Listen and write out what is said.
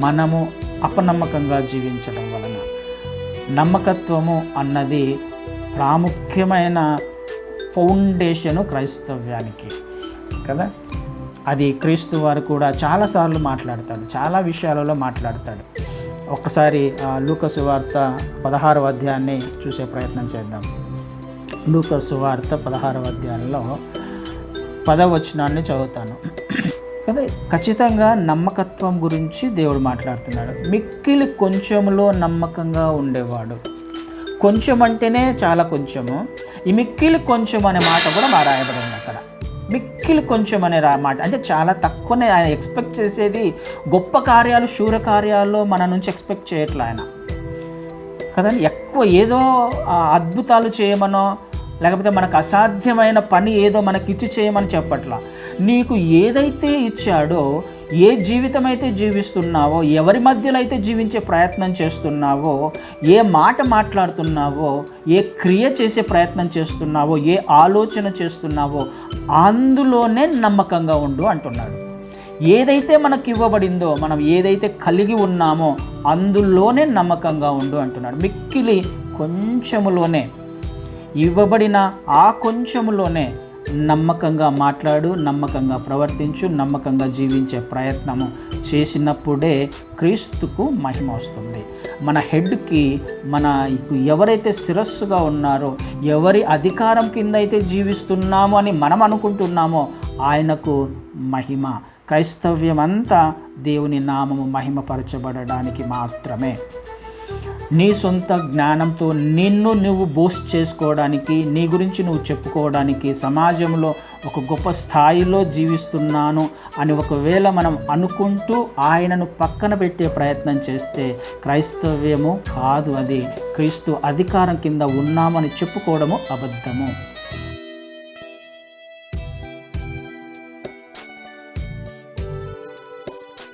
మనము అపనమ్మకంగా జీవించడం వలన. నమ్మకత్వము అన్నది ప్రాముఖ్యమైన ఫౌండేషను క్రైస్తవ్యానికి. కదా? అది క్రీస్తు వారు కూడా చాలాసార్లు మాట్లాడతాడు చాలా విషయాలలో మాట్లాడతాడు. ఒక్కసారి ఆ, లూకసు వార్త పదహారవ అధ్యాయాన్ని చూసే ప్రయత్నం చేద్దాం. లూకసు వార్త పదహారవ అధ్యాయంలో పదవచనాన్ని చదువుతాను. కదా ఖచ్చితంగా నమ్మకత్వం గురించి దేవుడు మాట్లాడుతున్నాడు. మిక్కిలి కొంచెంలో నమ్మకంగా ఉండేవాడు. కొంచెం అంటేనే చాలా కొంచెము. ఈ మిక్కిలి కొంచెం అనే మాట కూడా మా రాయబడింది అక్కడ. మిక్కిలి కొంచెం అనే రా మాట అంటే చాలా తక్కువనే ఆయన ఎక్స్పెక్ట్ చేసేది గొప్ప కార్యాలు శూర కార్యాల్లో మన నుంచి ఎక్స్పెక్ట్ చేయట్లే ఆయన. కదండి ఎక్కువ ఏదో అద్భుతాలు చేయమనో లేకపోతే మనకు అసాధ్యమైన పని ఏదో మనకి ఇచ్చి చేయమని చెప్పట్లా. నీకు ఏదైతే ఇచ్చాడో ఏ జీవితం అయితే జీవిస్తున్నావో ఎవరి మధ్యలో అయితే జీవించే ప్రయత్నం చేస్తున్నావో ఏ మాట మాట్లాడుతున్నావో ఏ క్రియ చేసే ప్రయత్నం చేస్తున్నావో ఏ ఆలోచన చేస్తున్నావో అందులోనే నమ్మకంగా ఉండు అంటున్నాడు. ఏదైతే మనకు ఇవ్వబడిందో మనం ఏదైతే కలిగి ఉన్నామో అందులోనే నమ్మకంగా ఉండు అంటున్నాడు. మిక్కిలి కొంచెములోనే ఇవ్వబడిన ఆ కొంచెములోనే నమ్మకంగా మాట్లాడు నమ్మకంగా ప్రవర్తించు నమ్మకంగా జీవించే ప్రయత్నము చేసినప్పుడే క్రీస్తుకు మహిమ వస్తుంది. మన హెడ్కి మన ఎవరైతే శిరస్సుగా ఉన్నారో ఎవరి అధికారం కింద అయితే జీవిస్తున్నామో అని మనం అనుకుంటున్నామో ఆయనకు మహిమ. క్రైస్తవ్యం అంతా దేవుని నామము మహిమపరచబడడానికి మాత్రమే. నీ సొంత జ్ఞానంతో నిన్ను నువ్వు బూస్ట్ చేసుకోవడానికి నీ గురించి నువ్వు చెప్పుకోవడానికి సమాజంలో ఒక గొప్ప స్థాయిలో జీవిస్తున్నాను అని ఒకవేళ మనం అనుకుంటూ ఆయనను పక్కన పెట్టే ప్రయత్నం చేస్తే క్రైస్తవ్యము కాదు అది. క్రీస్తు అధికారం కింద ఉన్నామని చెప్పుకోవడము అబద్ధము.